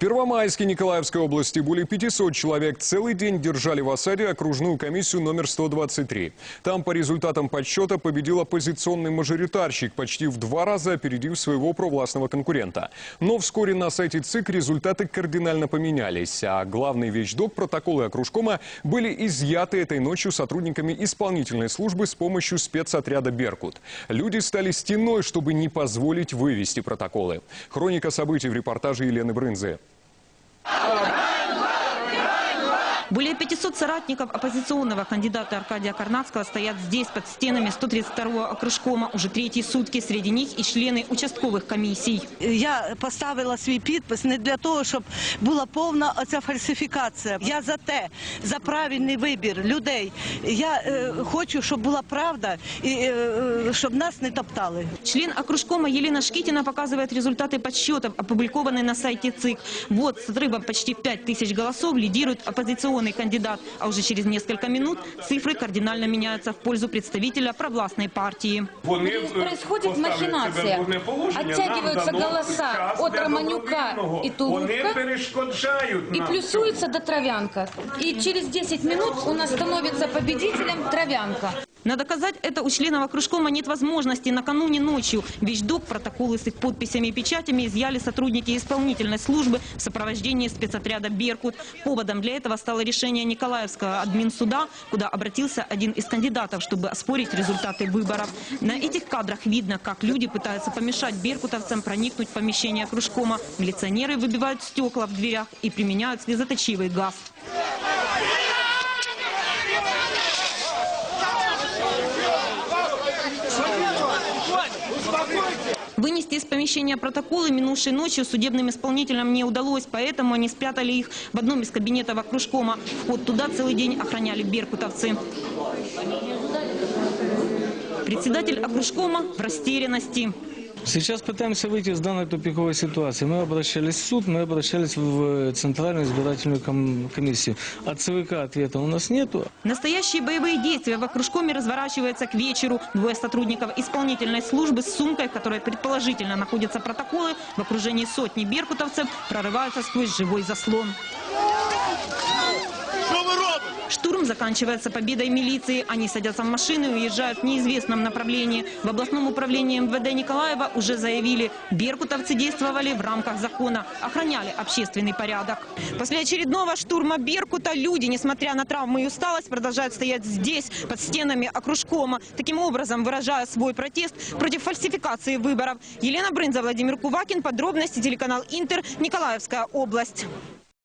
Первомайске Николаевской области более 500 человек целый день держали в осаде окружную комиссию номер 123. Там по результатам подсчета победил оппозиционный мажоритарщик, почти в два раза опередив своего провластного конкурента. Но вскоре на сайте ЦИК результаты кардинально поменялись, а главный вещдок протоколы окружкома были изъяты этой ночью сотрудниками исполнительной службы с помощью спецотряда «Беркут». Люди стали стеной, чтобы не позволить вывести протоколы. Хроника событий в репортаже Елены Брынзы. Более 500 соратников оппозиционного кандидата Аркадия Карнацкого стоят здесь, под стенами 132-го окружкома, уже третьи сутки. Среди них и члены участковых комиссий. Я поставила свій підпис не для того, щоб була повна оця фальсифікація. Я за те, за правильний вибір людей. Я е, хочу, щоб була правда і е, е, щоб нас не топтали. Член окружкома Елена Шкитина показывает результаты подсчетов, опубликованные на сайте ЦИК. Вот с отрывом почти 5 тысяч голосов лидирует оппозиционный кандидат. А уже через несколько минут цифры кардинально меняются в пользу представителя провластной партии. Происходит махинация. Оттягиваются голоса от Романюка и перешкоджають И плюсуется до Травянка. И через 10 минут у нас становится победителем Травянка. Надо доказать это у членов окружкома нет возможности. Накануне ночью вещдок протоколы с их подписями и печатями изъяли сотрудники исполнительной службы в сопровождении спецотряда «Беркут». Поводом для этого стало решение Николаевского админсуда, куда обратился один из кандидатов, чтобы оспорить результаты выборов. На этих кадрах видно, как люди пытаются помешать беркутовцам проникнуть в помещение окружкома. Милиционеры выбивают стекла в дверях и применяют слезоточивый газ. Вынести из помещения протоколы минувшей ночью судебным исполнителям не удалось, поэтому они спрятали их в одном из кабинетов окружкома. Вход туда целый день охраняли беркутовцы. Председатель окружкома в растерянности. Сейчас пытаемся выйти из данной тупиковой ситуации. Мы обращались в суд, мы обращались в Центральную избирательную ком- комиссию. От ЦВК ответа у нас нету. Настоящие боевые действия в окружкоме разворачиваются к вечеру. Двое сотрудников исполнительной службы с сумкой, в которой предположительно находятся протоколы, в окружении сотни беркутовцев прорываются сквозь живой заслон. Заканчивается победой милиции. Они садятся в машины и уезжают в неизвестном направлении. В областном управлении МВД Николаева уже заявили, беркутовцы действовали в рамках закона, охраняли общественный порядок. После очередного штурма Беркута люди, несмотря на травмы и усталость, продолжают стоять здесь, под стенами окружкома, таким образом выражая свой протест против фальсификации выборов. Елена Брынза, Владимир Кувакин. Подробности телеканал Интер, Николаевская область.